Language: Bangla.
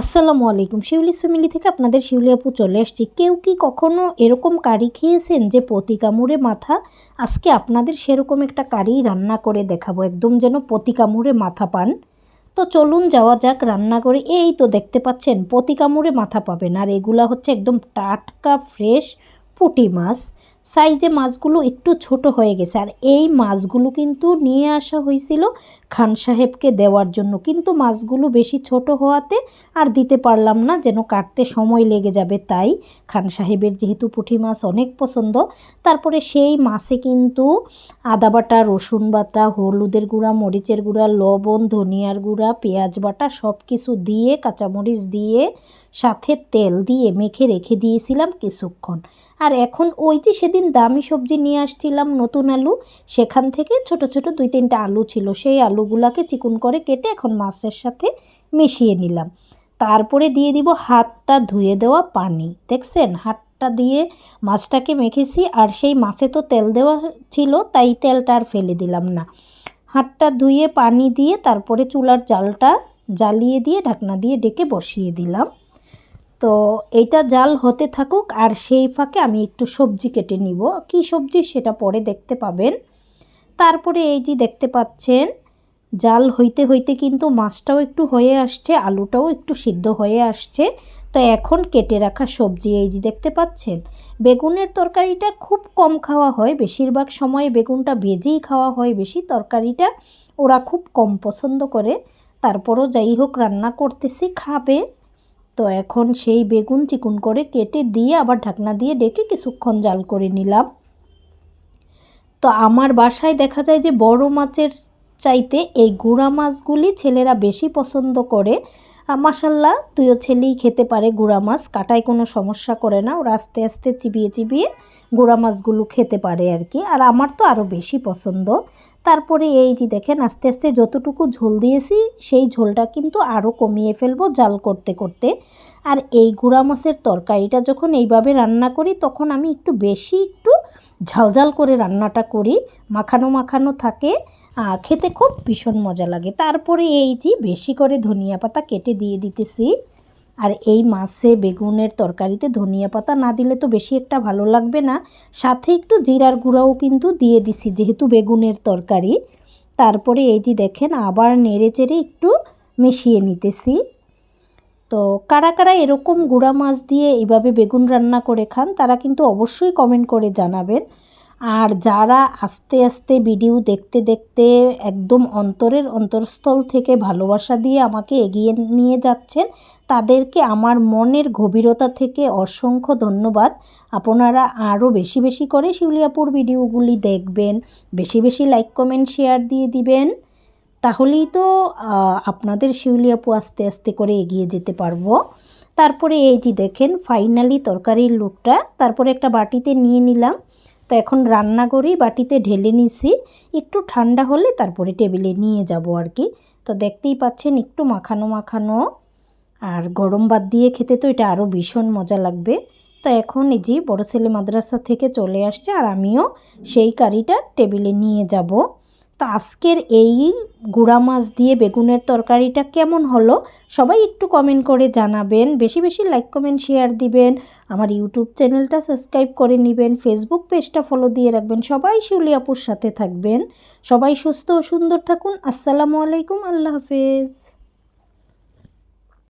আসসালামু আলাইকুম। শিউলিস ফ্যামিলি থেকে আপনাদের শিউলি আপু চলে আসছি। কেউ কি কখনো এরকম কারি খেয়েছেন যে প্রতি কামড়ে মাথা? আজকে আপনাদের সেরকম একটা কারি রান্না করে দেখাবো। একদম যেন প্রতি কামড়ে মাথা পান। তো চলুন যাওয়া যাক রান্না করে এই তো দেখতে পাচ্ছেন প্রতি কামড়ে মাথা পাবেন। আর এগুলা হচ্ছে একদম টাটকা, ফ্রেশ পুঁটি মাছ। সাইজে মাছগুলো একটু ছোট হয়ে গেছে। আর এই মাছগুলো কিন্তু নিয়ে আসা হয়েছিল খান সাহেবকে দেওয়ার জন্য। কিন্তু মাছগুলো বেশি ছোট হওয়াতে আর দিতে পারলাম না, যেন কাটতে সময় লেগে যাবে। তাই খান সাহেবের যেহেতু পুঁটি মাছ অনেক পছন্দ, তারপরে সেই মাছে কিন্তু আদা বাটা, রসুন বাটা, হলুদের গুঁড়া, মরিচের গুঁড়া, লবণ, ধনিয়ার গুঁড়া, পেঁয়াজ বাটা সব কিছু দিয়ে, কাঁচামরিচ দিয়ে সাথে তেল দিয়ে মেখে রেখে দিয়েছিলাম কিছুক্ষণ। আর এখন ওই যে সেদিন দামি সবজি নিয়ে আসছিলাম নতুন আলু, সেখান থেকে ছোট ছোট দুই তিনটা আলু ছিল। সেই আলুগুলাকে চিকুন করে কেটে এখন মাছের সাথে মিশিয়ে নিলাম। তারপরে দিয়ে দিব হাতটা ধুয়ে দেওয়া পানি। দেখছেন? হাতটা দিয়ে মাছটাকে মেখেছি আর সেই মাছে তো তেল দেওয়া ছিল, তাই তেলটা আর ফেলে দিলাম না। হাতটা ধুয়ে পানি দিয়ে তারপরে চুলার জালটা জ্বালিয়ে দিয়ে ঢাকনা দিয়ে ডেকে বসিয়ে দিলাম। তো এইটা জাল হতে থাকুক আর সেই ফাঁকে আমি একটু সবজি কেটে নিব। কি সবজি সেটা পরে দেখতে পাবেন। তারপরে এই যে দেখতে পাচ্ছেন, জাল হইতে হইতে কিন্তু মাছটাও একটু হয়ে আসছে, আলুটাও একটু সিদ্ধ হয়ে আসছে। তো এখন কেটে রাখা সবজি এই যে দেখতে পাচ্ছেন, বেগুনের তরকারিটা খুব কম খাওয়া হয়, বেশিরভাগ সময়ে বেগুনটা ভেজেই খাওয়া হয় বেশি, তরকারিটা ওরা খুব কম পছন্দ করে। তারপরও যাই হোক, রান্না করতেছি, খাবে। তো এখন সেই বেগুন চিকুন করে কেটে দিয়ে আবার ঢাকনা দিয়ে ডেকে কিছুক্ষণ জাল করে নিলাম। তো আমার বাসায় দেখা যায় যে বড় মাছের চাইতে এই গুঁড়া মাছগুলি ছেলেরা বেশি পছন্দ করে। মাসাল্লাহ তুইও ছেলেই খেতে পারে গুঁড়া মাছ, কাটায় কোনো সমস্যা করে না। ওরা আস্তে আস্তে চিবিয়ে চিবিয়ে গুঁড়া মাছগুলো খেতে পারে আর কি। আর আমার তো আরও বেশি পছন্দ। তারপরে এই যে দেখেন, আস্তে আস্তে যতটুকু ঝোল দিয়েছি, সেই ঝোলটা কিন্তু আরও কমিয়ে ফেলব জাল করতে করতে। আর এই গুঁড়া মাছের তরকারিটা যখন এইভাবে রান্না করি, তখন আমি একটু বেশি ঝালঝাল করে রান্নাটা করি, মাখানো মাখানো থাকে খেতে খুব ভীষণ মজা লাগে। তারপরে এই যে বেশি করে ধনিয়া পাতা কেটে দিয়ে দিতেছি, আর এই মাছে বেগুনের তরকারিতে ধনিয়া পাতা না দিলে তো বেশি একটা ভালো লাগবে না। সাথে একটু জিরার গুঁড়াও কিন্তু দিয়ে দিছি, যেহেতু বেগুনের তরকারি। তারপরে এই যে দেখেন, আবার নেড়ে চেড়ে একটু মিশিয়ে নিতেছি। তো কারা কারা এরকম গুঁড়া মাছ দিয়ে এইভাবে বেগুন রান্না করে খান, তারা কিন্তু অবশ্যই কমেন্ট করে জানাবেন। আর যারা আস্তে আস্তে ভিডিও দেখতে দেখতে একদম অন্তরের অন্তরস্থল থেকে ভালোবাসা দিয়ে আমাকে এগিয়ে নিয়ে যাচ্ছেন, তাদেরকে আমার মনের গভীরতা থেকে অসংখ্য ধন্যবাদ। আপনারা আরও বেশি বেশি করে শিউলিয়াপুর ভিডিওগুলি দেখবেন, বেশি বেশি লাইক কমেন্ট শেয়ার দিয়ে দিবেন। তাহলেই তো আপনাদের শিউলিয়াপু আস্তে আস্তে করে এগিয়ে যেতে পারব। তারপরে এই যে দেখেন ফাইনালি তরকারির লুকটা তারপরে একটা বাটিতে নিয়ে নিলাম। তো এখন রান্না করেই বাটিতে ঢেলে নিছি। একটু ঠান্ডা হলে তারপরে টেবিলে নিয়ে যাব আর কি। তো দেখতেই পাচ্ছেন, একটু মাখানো মাখানো। আর গরম ভাত দিয়ে খেতে তো এটা আরও ভীষণ মজা লাগবে। তো এখন এই যে বড়ো ছেলে মাদ্রাসা থেকে চলে আসছে আর আমিও সেই কারিটা টেবিলে নিয়ে যাব। তো আজকের এই গুঁড়া মাছ দিয়ে বেগুনের তরকারিটা কেমন হলো? সবাই একটু কমেন্ট করে জানাবেন। বেশি বেশি লাইক কমেন্ট শেয়ার দিবেন। আমার ইউটিউব চ্যানেলটা সাবস্ক্রাইব করে নেবেন। ফেসবুক পেজটা ফলো দিয়ে রাখবেন। সবাই শিউলি আপুর সাথে থাকবেন। সবাই সুস্থ ও সুন্দর থাকুন। আসসালামু আলাইকুম। আল্লাহ হাফেজ।